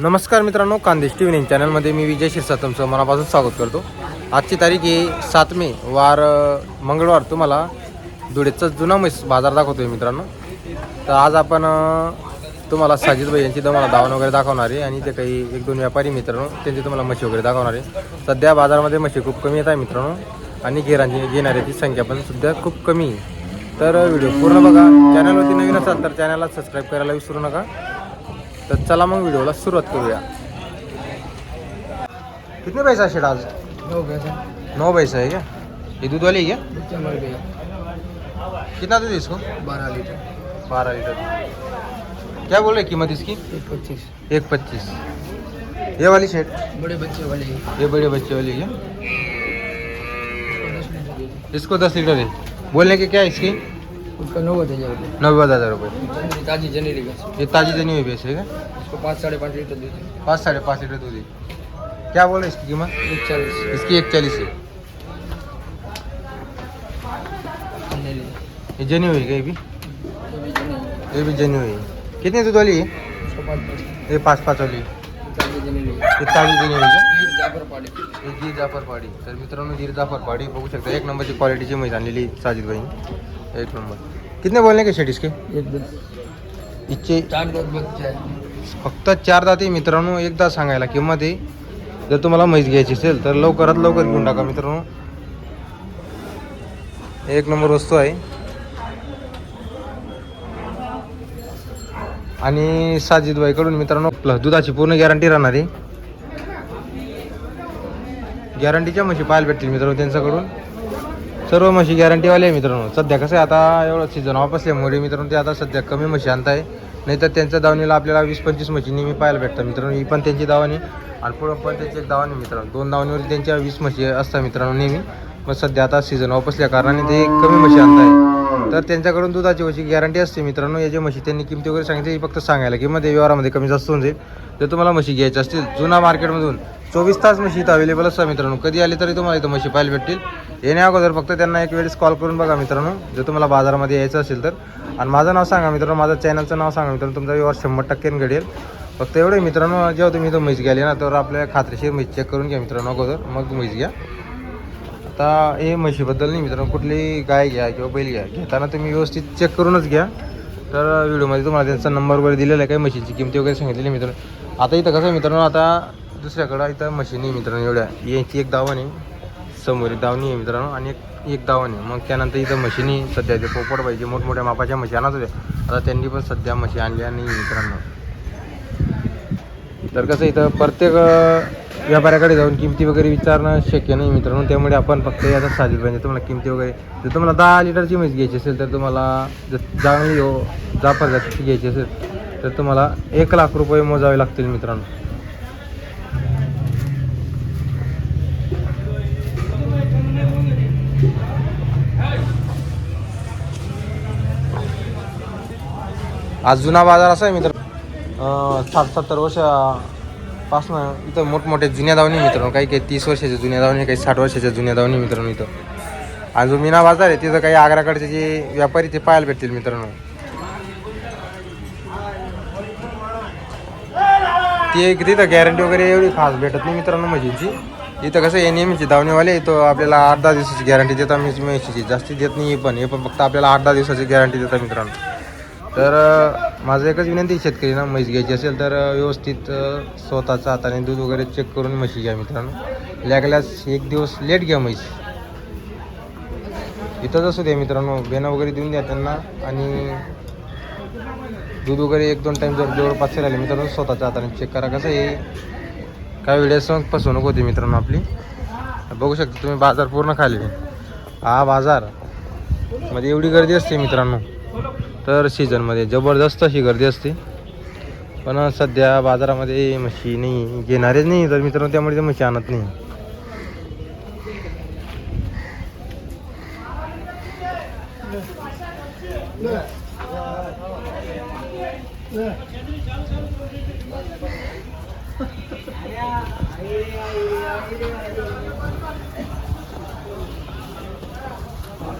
नमस्कार मित्रांनो कांदेश T V चॅनलमध्ये मी विजय शिरसा तुमचं मनापासून स्वागत करतो. आजची तारीख आहे सात मे वार मंगळवार. तुम्हाला धुळेचा जुना म्हैस बाजार दाखवतोय मित्रांनो. तर आज आपण तुम्हाला साजिद भाई यांची तुम्हाला दावण वगैरे दाखवणार आहे आणि ते काही एक दोन व्यापारी मित्रांनो त्यांची तुम्हाला म्हशी वगैरे दाखवणार आहे. सध्या बाजारामध्ये म्हशी खूप कमी येत आहे मित्रांनो आणि घेरांची घेणाऱ्याची संख्या पण सध्या खूप कमी आहे. तर व्हिडिओ पूर्ण बघा. चॅनलवरती नवीन असाल तर चॅनलला सबस्क्राईब करायला विसरू नका. तर चला मग व्हिडिओला सुरुवात करूया. कितने पैसा शेड आज? नौ पैसा. है क्या ये दूध वाली है क्या कितना दूध इसको? बारह लीटर. बारह लीटर. क्या बोल रहे कीमत इसकी? एक पच्चीस. एक पच्चीस. ये वाली शेड बड़े बच्चे वाले हैं। ये बड़े बच्चे वाली है। इसको दस लीटर है बोलने के क्या इसकी? उसका नौ हज़ार रुपये नब्बे हज़ार रुपये ताजी जनेरी का ये ताजी जनी हुई भैंस है? क्या उसको पाँच साढ़े पाँच लीटर देते पाँच साढ़े पाँच लीटर दूध क्या बोल रहे इसकी कीमत? एक चालीस। इसकी एक चालीस है। ये जनी हुई क्या भी? ये भी जनेरी ये भी जनी हुई कितनी दूध वाली है? ये पाच पाच वाली जनी हे। जाफरपाडी तर मित्रांनो जाफरपाडी बघू शकता एक नंबरची क्वालिटीची म्हैस आणलेली साजिद भाई। एक नंबर. कितने बोलने के शेट इसके इच्छे फक्त चार दाते मित्रांनो एकदा सांगायला किंमत आहे. जर तुम्हाला म्हैस घ्यायची असेल तर लवकरात लवकर घेऊन टाका मित्रांनो. एक नंबर वस्तू आहे. आणि साजिद भाईकडून मित्रांनो प्लस दुधाची पूर्ण गॅरंटी राहणार आहे. गॅरंटीच्या म्हशी पाहायला भेटतील मित्रांनो त्यांच्याकडून. सर्व म्हशी गॅरंटीवाले आहे मित्रांनो. सध्या कसं आहे आता एवढं सीझन ऑफ असल्यामुळे मित्रांनो ते आता सध्या कमी म्हशी आणताय. नाहीतर त्यांच्या दावणीला आपल्याला वीस पंचवीस म्हशी नेहमी पाहायला भेटतात मित्रांनो. ही पण त्यांची दावणी आणि पुढं पण त्यांची एक दावणी मित्रांनो. दोन दावणीवर त्यांच्या वीस म्हशी असतात मित्रांनो नेहमी. पण सध्या आता सीझन ऑफ असल्या कारणाने ते कमी म्हशी आणताय. तर त्यांच्याकडून दुधाची म्हशी गॅरंटी असते मित्रांनो. याची म्हशी त्यांनी किमती वगैरे सांगितली फक्त सांगायला किंमत ते व्यवहारामध्ये कमी जास्त होऊन जाईल. जर तुम्हाला म्हशी घ्यायच्या असतील जुना मार्केटमधून चोवीस तास म्हशी इथं अवेलेबल असतात मित्रांनो. कधी आले तरी तुम्हाला इथं म्हशी पाहायला भेटतील. येण्या अगोदर फक्त त्यांना एक वेळेस कॉल करून बघा मित्रांनो जर तुम्हाला बाजारामध्ये यायचं असेल तर. आणि माझं नाव सांगा मित्रांनो माझं चॅनलचं नाव सांगा मित्रांनो तुमचा व्यवहार शंभर टक्क्याने घडेल. फक्त एवढं मित्रांनो जेव्हा तुम्ही तो म्हैस घ्याली ना तर आपल्या खात्रीशीर म्हैस चेक करून घ्या मित्रांनो अगोदर मग म्हैस घ्या. आता हे म्हशीबद्दल नाही मित्रांनो कुठली गाय घ्या किंवा बैल घ्या घेताना तुम्ही व्यवस्थित चेक करूनच घ्या. तर व्हिडिओमध्ये तुम्हाला त्यांचा नंबर वगैरे दिलेला आहे काही मशीनची किमती वगैरे सांगितलेली आहे मित्रांनो. आता इथं कसं आहे मित्रांनो आता दुसऱ्याकडं इथं मशीन आहे मित्रांनो एवढ्या यांची एक दावा नाही समोर एक दावणी आहे मित्रांनो आणि एक एक दावण आहे. मग त्यानंतर इथं म्हशीनी सध्या ते पोपट पाहिजे मोठमोठ्या मापाच्या म्हशी आणत होत्या. आता त्यांनी पण सध्या म्हशी आणल्या नाही मित्रांनो. तर कसं इथं प्रत्येक व्यापाऱ्याकडे जाऊन किमती वगैरे विचारणं शक्य नाही मित्रांनो. त्यामुळे आपण फक्त याचा साजिद पाहिजे तुम्हाला किमती वगैरे जर तुम्हाला दहा लिटरची म्हैस घ्यायची असेल तर तुम्हाला जर चांगली हो जाफर जातीची घ्यायची असेल तर तुम्हाला एक लाख रुपये मोजावे लागतील मित्रांनो. आज जुना बाजार असा आहे मित्र साठ सत्तर वर्षापासून इथं मोठमोठे जुन्या दावणी मित्रांनो. काही काही तीस वर्षाच्या जुन्या दावणी काही साठ वर्षाच्या जुन्या दावणी मित्रांनो इथं. आणि जो मीना बाजार आहे तिथं काही आग्राकडचे जे व्यापारी ते पाहायला भेटतील मित्रांनो. ती एक तिथं गॅरंटी वगैरे एवढी खास भेटत नाही मित्रांनो म्हशींची इथं कसं आहे नेहमीची धावणेवाले तो आपल्याला आठ दहा दिवसाची गॅरंटी देतात मी म्हशीची जास्ती देत नाही पण हे पण फक्त आपल्याला आठ दहा दिवसाची गॅरंटी देतात मित्रांनो. तर माझं एकच विनंती शेतकरी ना म्हैस घ्यायची असेल तर व्यवस्थित स्वतःचा हाताने दूध वगैरे चेक करून म्हशी घ्या मित्रांनो. लागल्यास एक दिवस लेट घ्या म्हैस. इथंच असू द्या मित्रांनो बेना वगैरे देऊन द्या त्यांना आणि दूध वगैरे एक दोन टाईम जर जवळपास राहिले मित्रांनो स्वतःच्या हाताने चेक करा. कसं आहे काय वेळेस मग फसवणूक होती मित्रांनो आपली. बघू शकता तुम्ही बाजार पूर्ण खाली हा बाजारमध्ये एवढी गर्दी असते मित्रांनो. तर सीझनमध्ये जबरदस्त अशी गर्दी असते. पण सध्या बाजारामध्ये म्हशी नाही घेणारेच नाही. तर मित्रांनो त्यामुळे ते म्हशी आणत नाही.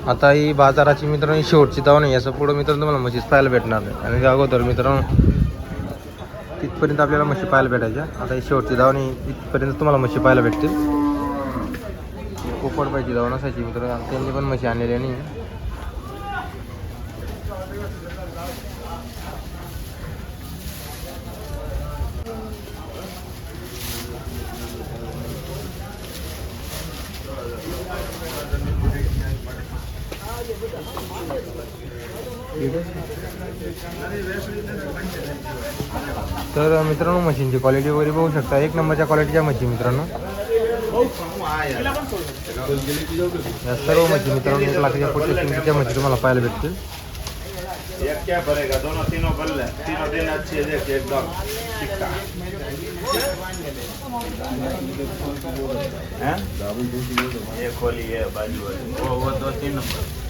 आता ही बाजाराची मित्रांनो ही शेवटची दाव नाही असं पुढं मित्रांनो तुम्हाला म्हशीच पाहायला भेटणार नाही. आणि त्या अगोदर मित्रांनो तिथपर्यंत आपल्याला म्हशी पाहायला भेटायच्या. आता ही शेवटची धाव नाही इथपर्यंत तुम्हाला म्हशी पाहायला भेटतील. पोपट पाहिजे धावण असायची मित्र त्यांनी पण म्हशी आणलेली नाही. तर मित्रांनो मशीनची क्वालिटी वगैरे बघू शकता. एक नंबरच्या क्वालिटीच्या मशीन मित्रांनो. या सर्व मशीन मित्रांनो एक लाखाच्या पुढच्या किमतीच्या मशीन तुम्हाला पाहायला भेटतील. ये क्या पड़ेगा दोनों तीनों बल्ल है? तीनों दिन अच्छी है देखिए एकदम टिक्का हैं? ये खोली है बाजू वो वो दो तीन नंबर.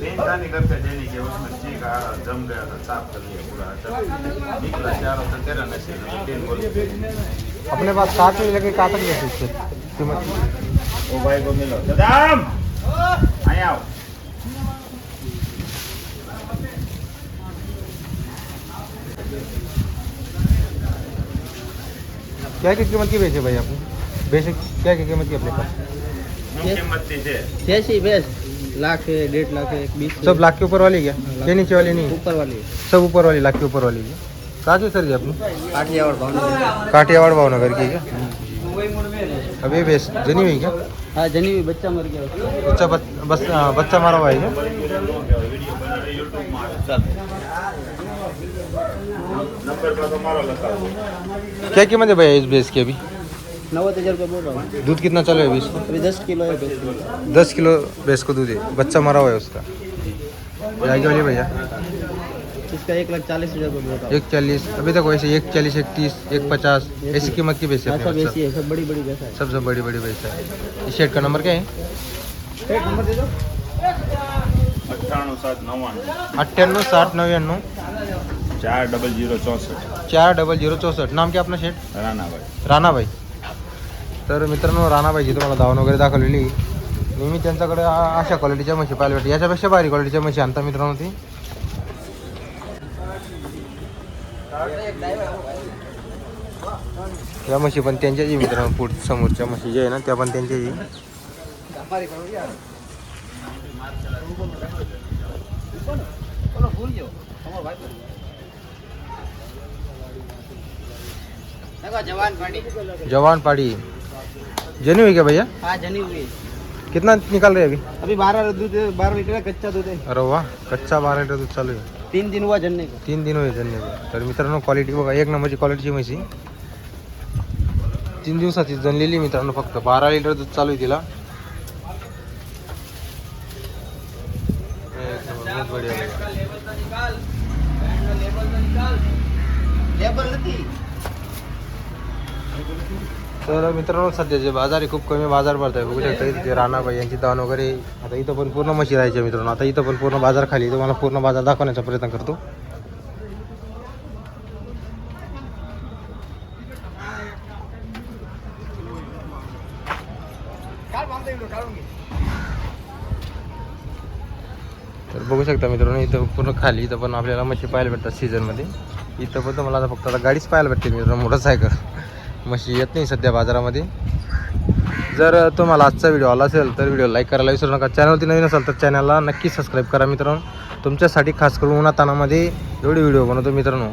तीन दानी करके देने के उसमें ठीक आ जम गया था साफ कर लिया पूरा जब निकला चारों तो तेरह नशे में तीन बोल अपने पास काट लगे काटक घेते इससे कीमत ओ भाई को मिलो सदाम आए आओ। क्या की कीमत की बेचे भाई आपने बेसिक क्या की कीमत की अपने पास? हम कीमत दी थे जैसी बेस लाख है डेढ़ लाख है एक बीस सब लाख के ऊपर वाली क्या? ये नीचे वाली नहीं ऊपर वाली सब ऊपर वाली लाख के ऊपर वाली है कहाँ की सर जी अपनी? काठियावाड़ भावनगर। काठियावाड़ भावनगर की क्या? ये बेस जनी हुई क्या? हाँ जनी हुई बच्चा मर गया। बच्चा बच, बस बच्चा मारा हुआ है क्या? कीमत है भैया इस बेस की अभी? नब्बे हज़ार रुपये बोल रहा हूँ। दूध कितना चल रहा है अभी? अभी दस किलो है बेस किलो दस किलो भैंस को दूध है। बच्चा मरा हुआ है उसका। ये आगे वाली भैया। इसका एक लाख चालीस हज़ार रुपये बोल रहा हूँ। एक चालीस। अभी तक वैसे एक चालीस एक तीस एक पचास। ऐसी कीमत की भैंस है हाँ, अपने सब पास है सब बड़ी बड़ी भैंसा है। सबसे बड़ी बड़ी भैंस है। इस शेड का नंबर क्या है? एक नंबर दे दो। अट्ठाणु सात नव्वाणु अठ्ठ्याण्णव साठ नव्याण्णव चार डबल ज़ीरो चौसष्ट चार डबल ज़ीरो चौसठ। नाम क्या आपलं शेट राणा भाई। तर मित्रांनो राणा पाहिजे तुम्हाला धावण वगैरे दाखवलेली. नेहमी त्यांच्याकडे अशा क्वालिटीच्या म्हशी पाहायला भेटते याच्यापेक्षा भारी क्वालिटीच्या म्हशी आणता मित्रांनो ती. या म्हशी पण त्यांच्याच आहे मित्रांनो. पुढ समोरच्या म्हशी ज्या आहे ना त्या पण त्यांच्याच आहे. जवान पानी जवान पाड़ी. जनी हुई क्या भैया? हाँ जनी हुई। कितना निकाल रहे अभी? अभी बारह दूध बारह लीटर कच्चा दूध है। अरे वाह कच्चा बारा लिटर दूध चालू आहे तीन दिन हुआ जनने को। तीन दिन होईल जणले तर मित्रांनो क्वालिटी बघा एक नंबरची क्वालिटीची म्हशी. तीन दिवसाची जनलेली मित्रांनो फक्त बारा लिटर दूध चालू आहे तिला. तर मित्रांनो सध्याचे बाज़ार आहे, खूप कमी बाज़ार भरत आहे बघू शकता इथे राणाबाई यांची दान वगैरे आता इथं पण पूर्ण म्हशी राहायच्या मित्रांनो. आता इथं पण पूर्ण बाज़ार खाली तुम्हाला पूर्ण बाज़ार दाखवण्याचा प्रयत्न करतो. तर बघू शकता मित्रांनो, इथं पूर्ण खाली, इथं पण आपल्याला म्हशी पाहायला भेटतात सीझनमध्ये इथं पण तुम्हाला आता फक्त आता गाडीच पाहायला भेटते मित्रांनो, मोटरसायकल. म्हशी येत नाही सध्या बाजारामध्ये. जर तुम्हाला आजचा व्हिडिओ आला असेल तर व्हिडिओ लाईक करायला विसरू नका. चॅनलवरती नवीन असाल तर चॅनलला नक्की सबस्क्राईब करा मित्रांनो. तुमच्यासाठी खास करून उन्हातानामध्ये एवढे व्हिडिओ बनवतो मित्रांनो.